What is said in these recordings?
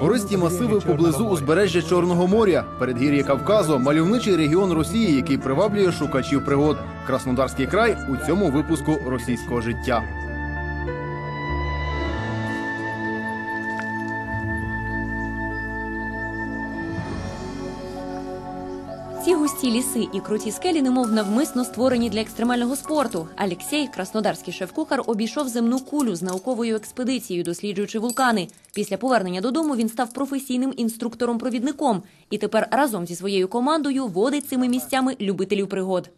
Гористі масиви поблизу узбережжя Чорного моря, передгір'я Кавказу, мальовничий регіон Росії, який приваблює шукачів пригод. Краснодарський край у цьому випуску російського життя. Ці густі ліси і круті скелі, немов навмисно створені для екстремального спорту. Алексій, краснодарський шеф-кухар, обійшов земну кулю з науковою експедицією, досліджуючи вулкани. Після повернення додому він став професійним інструктором-провідником і тепер разом зі своєю командою водить цими місцями любителів пригод.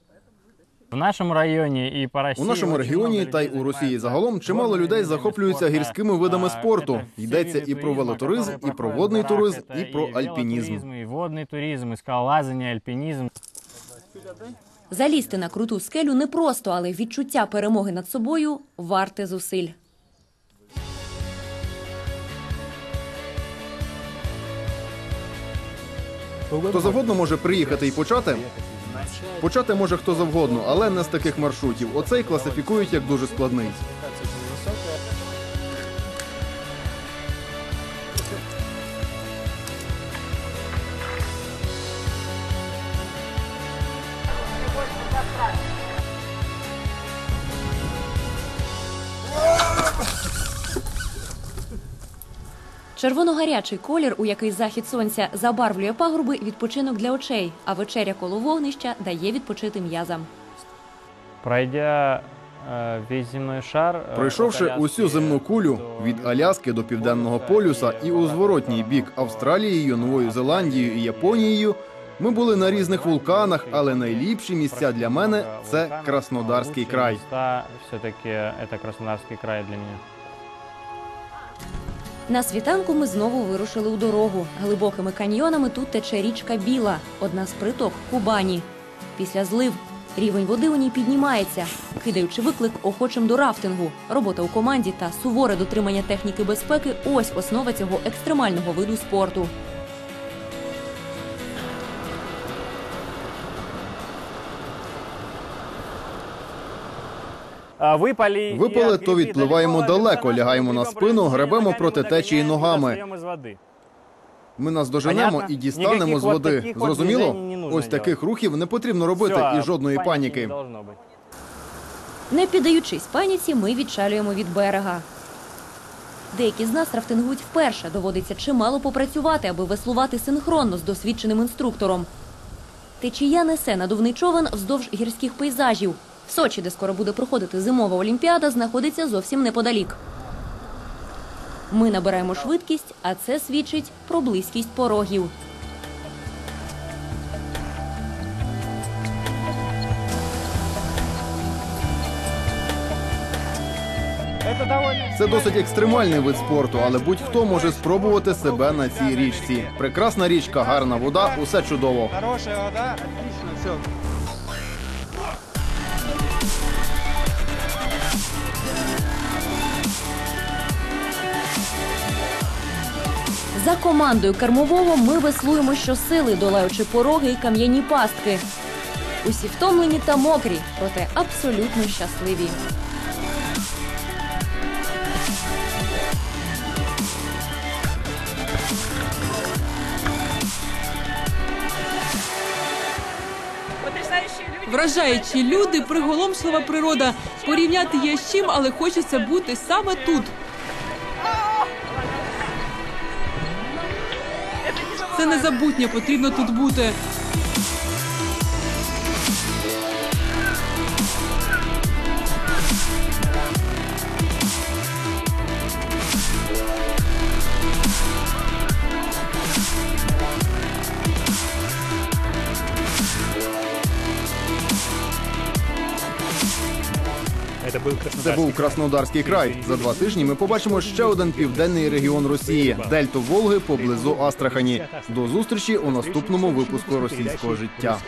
В нашому районі і по Росії У нашому регіоні та й у Росії загалом чимало людей захоплюються гірськими видами спорту. Йдеться і про велотуризм, і про водний туризм, і про альпінізм. І водний туризм, і скалолазання, альпінізм. Залізти на круту скелю непросто, але відчуття перемоги над собою варте зусиль. Хто завгодно може приїхати і почати. Почати може хто завгодно, але не з таких маршрутів. Оцей класифікують як дуже складний. Червоно-гарячий колір, у який захід сонця забарвлює пагорби, відпочинок для очей, а вечеря коло вогнища дає відпочити м'язам. Пройдя е, весь земний шар, е, Пройшовши усю земну кулю від Аляски до південного полюса і у зворотній бік Австралією, Новою Зеландією і Японією, ми були на різних вулканах, але найліпші місця для мене це Краснодарський край. Все-таки це Краснодарський край для мене. На світанку ми знову вирушили у дорогу. Глибокими каньйонами тут тече річка Біла, одна з приток Кубані. Після злив рівень води у ній піднімається, кидаючи виклик охочим до рафтингу. Робота у команді та суворе дотримання техніки безпеки ось основа цього екстремального виду спорту. Випали, Випали, то відпливаємо далеко, лягаємо на спину, гребемо проти течії ногами. Ми наздоженемо Понятно? і дістанемо з води. Зрозуміло? Ось таких рухів не потрібно робити і жодної паніки. Не піддаючись паніці, ми відчалюємо від берега. Деякі з нас рафтингують вперше. Доводиться чимало попрацювати, аби веслувати синхронно з досвідченим інструктором. Течія несе надувний човен вздовж гірських пейзажів. Сочі, де скоро буде проходити зимова олімпіада, знаходиться зовсім неподалік. Ми набираємо швидкість, а це свідчить про близькість порогів. Це досить екстремальний вид спорту, але будь-хто може спробувати себе на цій річці. Прекрасна річка, гарна вода, усе чудово. Хорошая вода, отлично, все. За командою кермового ми веслуємо щосили, долаючи пороги і кам'яні пастки. Усі втомлені та мокрі, проте абсолютно щасливі. Вражаючі люди, приголомшлива природа. Порівняти є з чим, але хочеться бути саме тут. Це незабутнє, потрібно тут бути. Це був Краснодарський край. За два тижні ми побачимо ще один південний регіон Росії дельту Волги поблизу Астрахані. До зустрічі у наступному випуску російського життя.